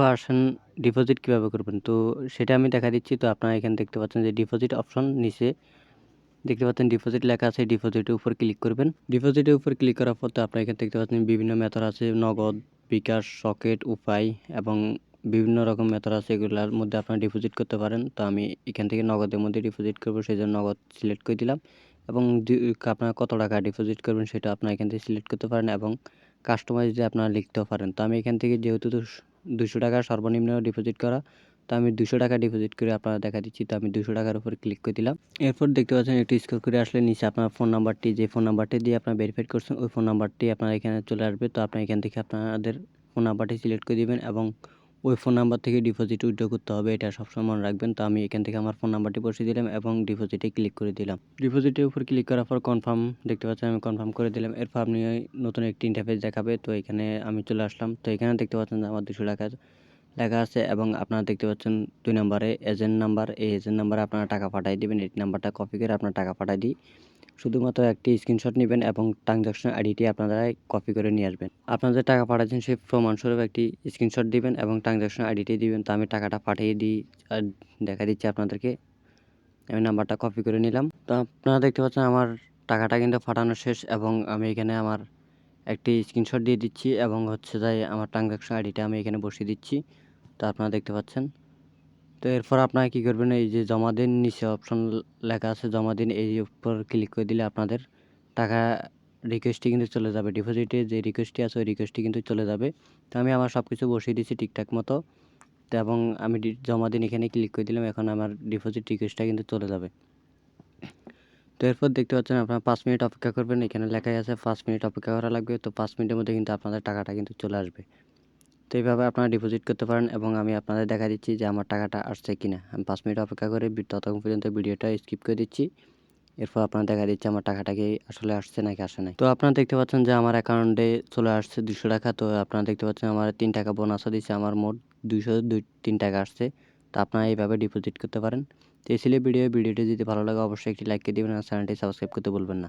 Percent deposit কীভাবে করবেন? তো সেটা আমি দেখা দিচ্ছি। তো আপনারা এখানে দেখতে পাচ্ছেন যে ডিপোজিট অপশন নিচে দেখতে পাচ্ছেন ডিপোজিট লেখা আছে ডিপোজিটের উপর ক্লিক করবেন। ডিপোজিটের উপর ক্লিক করার পর তো আপনারা এখানে দেখতে পাচ্ছেন বিভিন্ন মেথড আছে, নগদ, বিকাশ, সকেট, উপায় এবং বিভিন্ন রকম মেথড আছে, এগুলোর মধ্যে আপনারা ডিপোজিট করতে পারেন। তো আমি এখান থেকে নগদের মধ্যে ডিপোজিট করব সেই জন্য নগদ সিলেক্ট করে দিলাম এবং আপনারা কত টাকা ডিপোজিট করবেন সেটা আপনারা এখান থেকে সিলেক্ট করতে পারেন এবং কাস্টমাইজ দিয়ে আপনারা লিখতেও পারেন। তো আমি এখান থেকে যেহেতু দুশো টাকা সর্বনিম্ন ডিপোজিট করা। তো আমি দুশো টাকা ডিপোজিট করে আপনারা দেখা দিচ্ছি, তো আমি দুশো টাকার উপর ক্লিক করে দিলাম। এরপর দেখতে পাচ্ছেন একটু স্কোর করে আসলে নিচে আপনার ফোন নাম্বারটি যে ফোন নাম্বারটি দিয়ে আপনার ভেরিফাইড করছেন, ওই ফোন নাম্বারটি আপনার এখানে চলে আসবে। তো আপনার এখান থেকে আপনাদের ফোন নাম্বারটি সিলেক্ট করে দেবেন এবং ওই ফোন নাম্বার থেকে ডিপোজিট উইথড্র করতে হবে, এটা সবসময় মনে রাখবেন। তো আমি এখান থেকে আমার ফোন নাম্বারটি বসিয়ে দিলাম এবং ডিপোজিটে ক্লিক করে দিলাম। ডিপোজিটের উপর ক্লিক করার পর কনফার্ম দেখতে পাচ্ছেন আমি কনফার্ম করে দিলাম। এরপর আপনি নতুন একটি ইন্টারফেস দেখাবে। তো এখানে আমি চলে আসলাম। তো এখানে দেখতে পাচ্ছেন আমার দুশো টাকা লেখা আছে এবং আপনারা দেখতে পাচ্ছেন দুই নম্বরে এজেন্ট নাম্বার এই এজেন্ট নাম্বারে আপনারা টাকা পাঠিয়ে দেবেন। এই নাম্বারটা কপি করে আপনার টাকা পাঠিয়ে দিই। শুধুমাত্র একটি স্ক্রিনশট নেবেন এবং ট্রানজাকশন আইডিটি আপনারা কপি করে নিয়ে আসবেন। আপনাদের টাকা পাঠাচ্ছেন সেই প্রমাণস্বরূপ একটি স্ক্রিনশট দিবেন এবং ট্রানজাকশন আইডিটি দিবেন। তো আমি টাকাটা পাঠিয়ে দিই, আর দেখা দিচ্ছি আপনাদেরকে। আমি নাম্বারটা কপি করে নিলাম। তো আপনারা দেখতে পাচ্ছেন আমার টাকাটা কিন্তু পাঠানো শেষ এবং আমি এখানে আমার একটি স্ক্রিনশট দিয়ে দিচ্ছি এবং হচ্ছে যাই আমার ট্রানজাকশন আইডিটা আমি এখানে বসিয়ে দিচ্ছি। তো আপনারা দেখতে পাচ্ছেন। তো এরপর আপনারা কী করবেন? এই যে জমা দিন নিচে অপশন লেখা আছে, জমা দিন এই উপর ক্লিক করে দিলে আপনাদের টাকা রিকোয়েস্টটি কিন্তু চলে যাবে। ডিপোজিটে যে রিকোয়েস্টটি আছে, ওই রিকোয়েস্টটি কিন্তু চলে যাবে। তো আমি আমার সব কিছু বসিয়ে দিচ্ছি ঠিকঠাক মতো। তো এবং আমি জমা দিন এখানে ক্লিক করে দিলাম, এখন আমার ডিপোজিট রিকোয়েস্টটা কিন্তু চলে যাবে। তো এরপর দেখতে পাচ্ছেন আপনারা পাঁচ মিনিট অপেক্ষা করবেন। এখানে লেখাই আছে, পাঁচ মিনিট অপেক্ষা করা লাগবে। তো পাঁচ মিনিটের মধ্যে কিন্তু আপনাদের টাকাটা কিন্তু চলে আসবে। তো এইভাবে আপনারা ডিপোজিট করতে পারেন এবং আমি আপনাদের দেখা দিচ্ছি যে আমার টাকাটা আসছে কিনা। আমি পাঁচ মিনিট অপেক্ষা করে ততক্ষণ পর্যন্ত ভিডিওটা স্কিপ করে দিচ্ছি। এরপর আপনারা দেখা দিচ্ছে আমার টাকাটা কি আসলে আসছে নাকি আসে নাই। তো আপনারা দেখতে পাচ্ছেন যে আমার অ্যাকাউন্টে চলে আসছে দুশো টাকা। তো আপনারা দেখতে পাচ্ছেন আমার তিন টাকা বোনাসও দিচ্ছে, আমার মোট দুশো দুই তিন টাকা আসছে। তো আপনারা এইভাবে ডিপোজিট করতে পারেন। তো এই ছিল ভিডিও। ভিডিওটি যদি ভালো লাগে অবশ্যই একটি লাইক করে দেবেন আর চ্যানেলটি সাবস্ক্রাইব করতে বলবেন না।